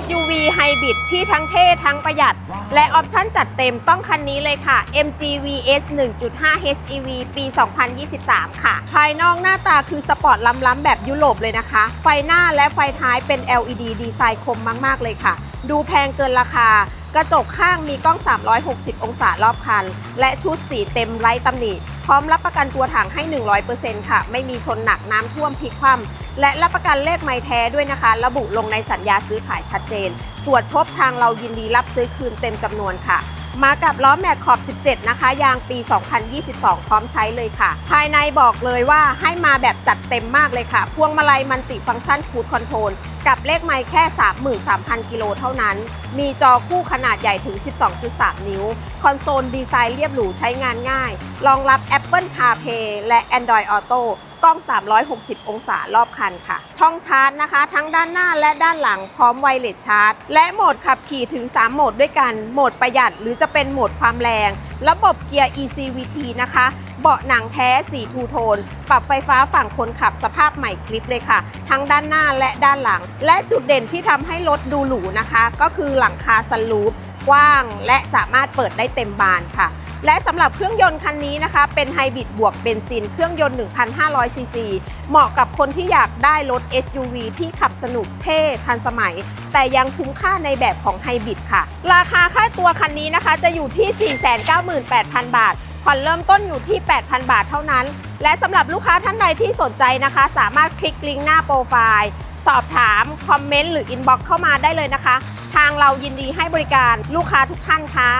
SUV Hybrid ที่ทั้งเท่ทั้งประหยัด และออปชั่นจัดเต็มต้องคันนี้เลยค่ะ MG VS 1.5 HEV ปี 2023 ค่ะ ภายนอกหน้าตาคือสปอร์ตล้ำๆแบบยุโรปเลยนะคะ ไฟหน้าและไฟท้ายเป็น LED ดีไซน์คมมาก ๆ เลยค่ะ ดูแพงเกินราคา กระจกข้างมีกล้อง 360 องศารอบคัน และชุดสีเต็มไร้ตำหนิ พร้อมรับประกันตัวถังให้ 100%ค่ะ ไม่มีชนหนักน้ำท่วมพลิกคว่ำและรับประกันเลขไม้แท้ด้วยนะคะ ระบุลงในสัญญาซื้อขายชัดเจน ตรวจพบทางเรายินดีรับซื้อคืนเต็มจำนวนค่ะ มากับล้อแม็กขอบ 17 นะคะ ยางปี 2022 พร้อมใช้เลยค่ะ ภายในบอกเลยว่าให้มาแบบจัดเต็มมากเลยค่ะ พวงมาลัยมันติฟังก์ชันคูดคอนโทรล กับเลขไมค์แค่ 33,000 กิโลเท่านั้น มีจอคู่ขนาดใหญ่ถึง 12.3 นิ้ว คอนโซลดีไซน์เรียบหรูใช้งานง่าย รองรับ Apple CarPlay และ Android Auto กล้อง 360 องศารอบคันค่ะ ช่องชาร์จนะคะ ทั้งด้านหน้าและด้านหลังพร้อมไวเลสชาร์จ และโหมดขับขี่ถึง 3 โหมดด้วยกัน โหมดประหยัดหรือจะเป็นโหมดความแรง ระบบเกียร์ ECVT นะคะ เบาะหนังแท้สีทูโทน ปรับไฟฟ้าฝั่งคนขับสภาพใหม่คลิปเลยค่ะ ทั้งด้านหน้าและด้านหลัง และจุดเด่นที่ทำให้รถดูหรูนะคะ ก็คือหลังคาสลูป กว้าง และสามารถเปิดได้เต็มบานค่ะ และสำหรับเครื่องยนต์คันนี้นะคะ เป็นไฮบริดบวกเบนซิน เครื่องยนต์1,500ซีซีเหมาะกับคนที่อยากได้รถ SUV ที่ขับสนุกเท่ทันสมัย แต่ยังคุ้มค่าในแบบของไฮบริดค่ะ ราคาค่าตัวคันนี้นะคะจะอยู่ที่ 498,000 บาท ผ่อนเริ่มต้นอยู่ที่ 8,000 บาทเท่านั้น และสำหรับลูกค้าท่านใดที่สนใจนะคะ สามารถคลิกลิงก์หน้าโปรไฟล์สอบถาม คอมเมนต์ หรืออินบ็อกซ์เข้ามาได้เลยนะคะ ทางเรายินดีให้บริการลูกค้าทุกท่านค่ะ